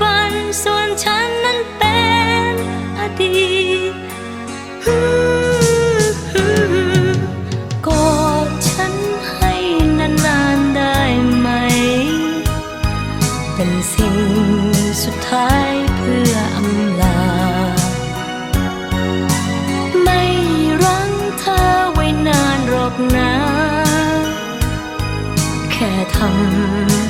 บันส่วนฉันนั้นเป็นอดีตกอดฉันให้นานๆได้ไหม เป็นสิ่งสุดท้ายเพื่ออำลา ไม่รั้งเธอไว้นานหรอกนะ แค่ทำ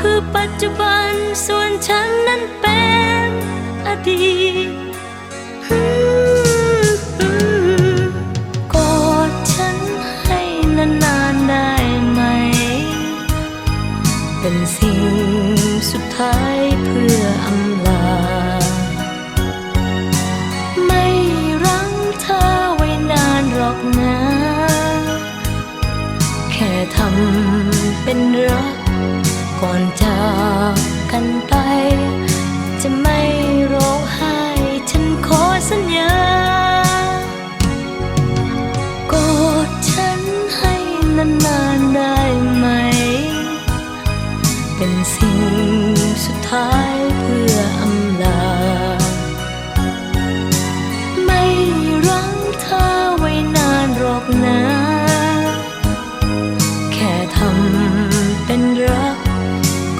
คือปัจจุบัน ส่วนฉันนั้นเป็นอดีตกอดฉันให้นานๆได้ไหม เป็นสิ่งสุดท้ายเพื่ออำลา ไม่รั้งเธอไว้นานหรอกนะ แค่ทำเป็นรัก ก่อนจากกันไป จะไม่ร้องไห้ฉันขอสัญญากอดฉันให้นานๆได้ไหม เป็นสิ่งสุดท้ายเพื่ออำ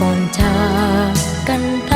ก่อนจากกันไ